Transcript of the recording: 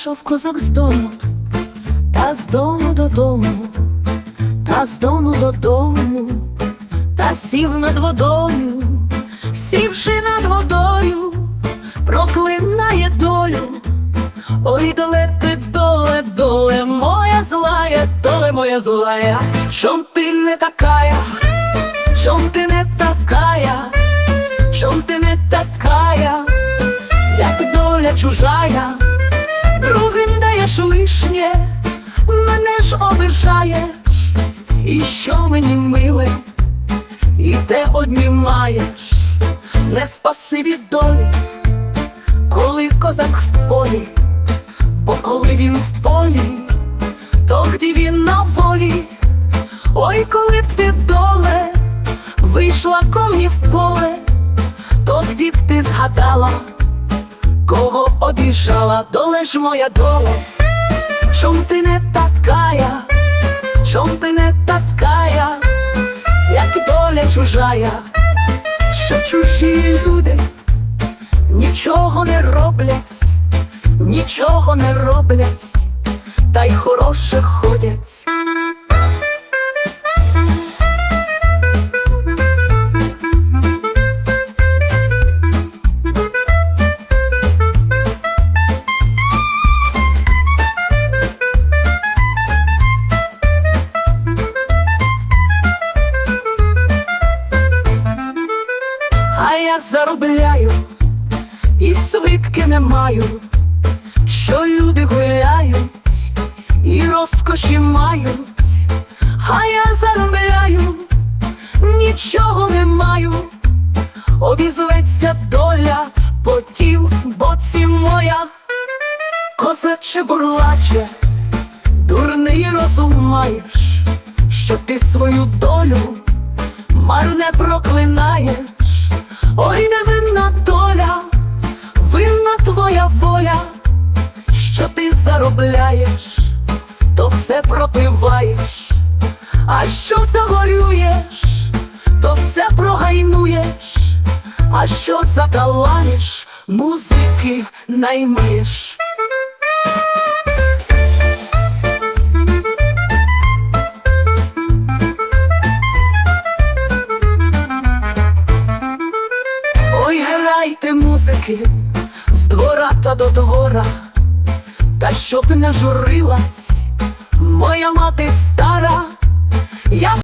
Ішов козак з дому, та з дому додому, та з дому додому, та сів над водою, сівши над водою, проклинає долю. Ой, доле ти доле, доле моя злая, доле моя злая, чом ти не такая, чом ти не такая, що мені миле, і те однімаєш, не спаси від долі, коли козак в полі. Бо коли він в полі, тоді він на волі. Ой, коли б ти доле вийшла ко мені в поле, тоді б ти згадала, кого обіжала, доле ж моя доле, чом ти не такая, чом ти не доля чужая, що чужі люди нічого не роблять нічого не роблять, та й хороше ходять. Заробляю. І свитки не маю що люди гуляють і розкоші мають, а я заробляю, нічого не маю, обізветься доля потів, боці моя, козаче бурлаче, дурний розум маєш, що ти свою долю марне проклинаєш, ой невинна доля, винна твоя воля. Що ти заробляєш, то все пропиваєш, а що загорюєш, то все прогайнуєш, а що закалаєш, музики наймиєш. Музики з двора та до двора. Та щоб не журилась моя мати стара, я